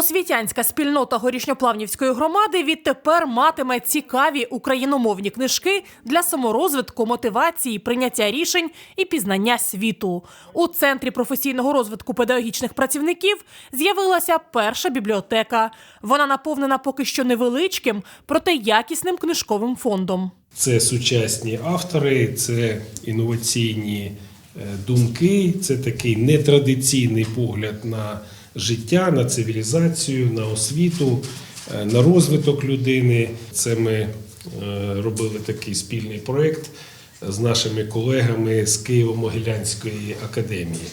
Освітянська спільнота горішньоплавнівської громади відтепер матиме цікаві україномовні книжки для саморозвитку, мотивації, прийняття рішень і пізнання світу. У центрі професійного розвитку педагогічних працівників з'явилася перша бібліотека. Вона наповнена поки що невеличким, проте якісним книжковим фондом. Це сучасні автори, це інноваційні е, думки, це такий нетрадиційний погляд на життя, на цивілізацію, на освіту, е, на розвиток людини. Це ми е, робили такий спільний проєкт з нашими колегами з Києво-Могилянської академії.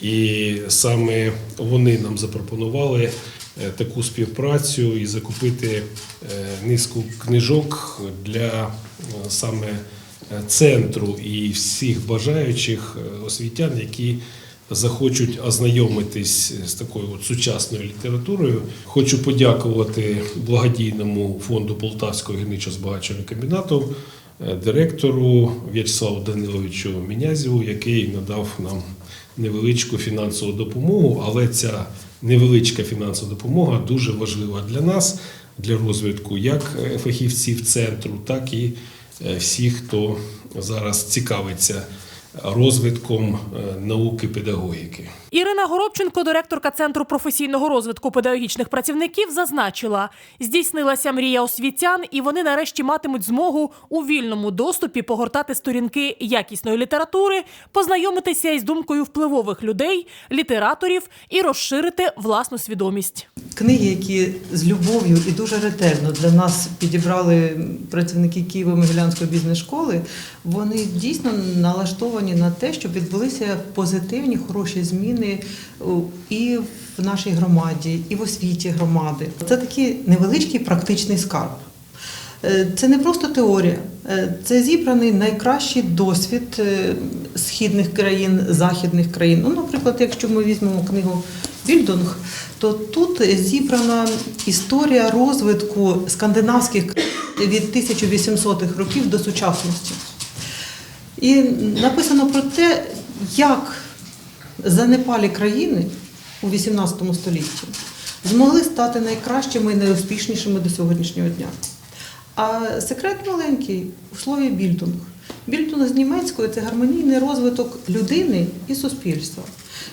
І саме вони нам запропонували е, таку співпрацю і закупити низку книжок для саме центру і всіх бажаючих освітян, які захочуть ознайомитись з такою от сучасною літературою. Хочу подякувати благодійному фонду Полтавського гірничо-збагачувального комбінату, е, директору В'ячеславу Даниловичу Мінязєву, який надав нам невеличку фінансову допомогу, але ця невеличка фінансова допомога дуже важлива для нас, для розвитку як е, фахівців центру, так і е, всіх, хто зараз цікавиться розвитком е, науки педагогіки. Ірина Горобченко, директорка Центру професійного розвитку педагогічних працівників, зазначила, здійснилася мрія освітян, і вони нарешті матимуть змогу у вільному доступі погортати сторінки якісної літератури, познайомитися із думкою впливових людей, літераторів і розширити власну свідомість. Книги, які з любов'ю і дуже ретельно для нас підібрали працівники Києво-Могилянської бізнес-школи, вони дійсно налаштовані на те, щоб відбулися позитивні, хороші зміни у- і в нашій громаді, і в освіті громади. Це такий невеличкий практичний скарб. Е, Це не просто теорія, е, це зібраний найкращий досвід е, східних країн, західних країн. Ну, наприклад, якщо ми візьмемо книгу Більдунг, то тут зібрана історія розвитку скандинавських від 1800-х років до сучасності. І написано про те, як занепалі країни у XVIII столітті змогли стати найкращими і найуспішнішими до сьогоднішнього дня. А секрет маленький у слові більдунг. Більдунг з німецької це гармонійний розвиток людини і суспільства.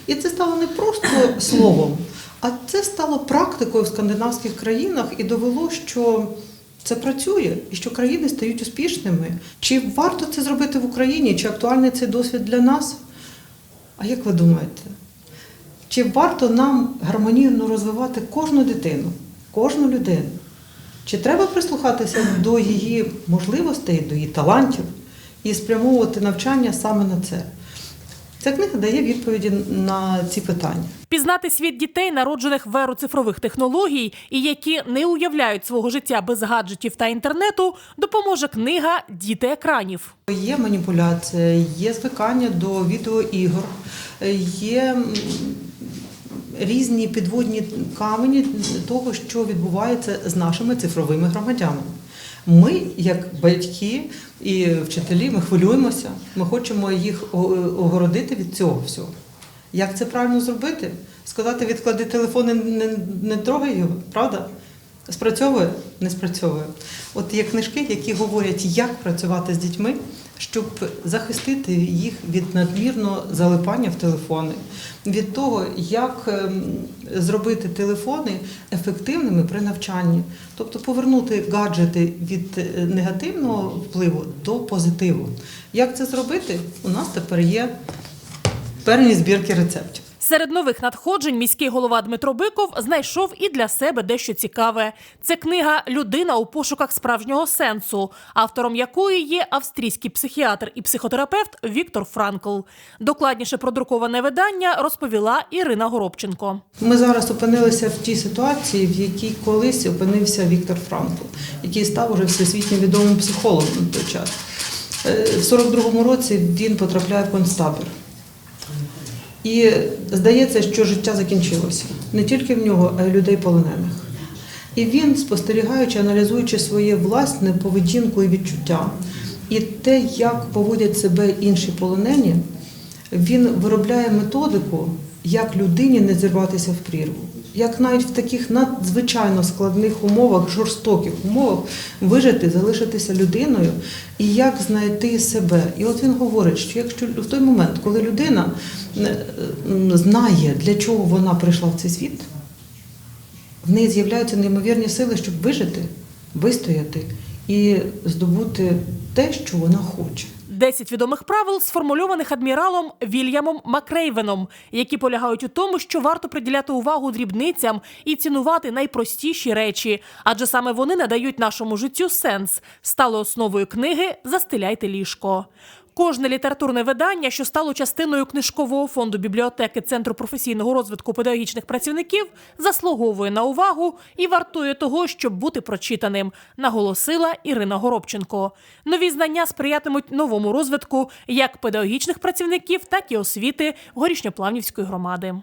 І це стало не просто словом, а це стало практикою в скандинавських країнах і довело, що це працює і що країни стають успішними. Чи варто це зробити в Україні? Чи актуальний цей досвід для нас? А як ви думаєте? Чи варто нам гармонійно розвивати кожну дитину, кожну людину? Чи треба прислухатися до її можливостей, до її талантів і спрямовувати навчання саме на це? Ця книга дає відповіді на ці питання. Пізнати світ дітей, народжених в еру цифрових технологій, і які не уявляють свого життя без гаджетів та інтернету, допоможе книга Діти екранів. Є маніпуляція, є звикання до відеоігор, є різні підводні камені того, що відбувається з нашими цифровими громадянами. Ми, як батьки і вчителі, ми хвилюємося, ми хочемо їх огородити від цього всього. Як це правильно зробити? Сказати, відклади телефон і не, не трогай його, правда? Спрацьовує? Не спрацьовує. От є книжки, які говорять, як працювати з дітьми, щоб захистити їх від надмірного залипання в телефони, від того, як ем, зробити телефони ефективними при навчанні, тобто повернути гаджети від е, негативного впливу до позитиву. Як це зробити? У нас тепер є певні збірки рецептів. Серед нових надходжень міський голова Дмитро Биков знайшов і для себе дещо цікаве. Це книга Людина у пошуках справжнього сенсу, автором якої є австрійський психіатр і психотерапевт Віктор Франкл. Докладніше про друковане видання розповіла Ірина Горобченко. Ми зараз опинилися в тій ситуації, в якій колись опинився Віктор Франкл, який став уже всесвітньо відомим психологом на той час. Е, В 42-му році він потрапляє в концтабір. І здається, що життя закінчилося не тільки в нього, а й людей полонених. І він, спостерігаючи, аналізуючи своє власне поведінку і відчуття, і те, як поводять себе інші полонені, він виробляє методику, як людині не зірватися в прірву, як навіть в таких надзвичайно складних умовах, жорстоких умовах вижити, залишитися людиною і як знайти себе. І от він говорить, що якщо в той момент, коли людина е, знає, для чого вона прийшла в цей світ, в неї з'являються неймовірні сили, щоб вижити, вистояти і здобути те, що вона хоче. Десять відомих правил сформульованих адміралом Вільямом Макрейвеном, які полягають у тому, що варто приділяти увагу дрібницям і цінувати найпростіші речі, адже саме вони надають нашому життю сенс. Стали основою книги Застеляйте ліжко. Кожне літературне видання, що стало частиною книжкового фонду бібліотеки Центру професійного розвитку педагогічних працівників, заслуговує на увагу і вартує того, щоб бути прочитаним, наголосила Ірина Горобченко. Нові знання сприятимуть новому розвитку як педагогічних працівників, так і освіти Горішньоплавнівської громади.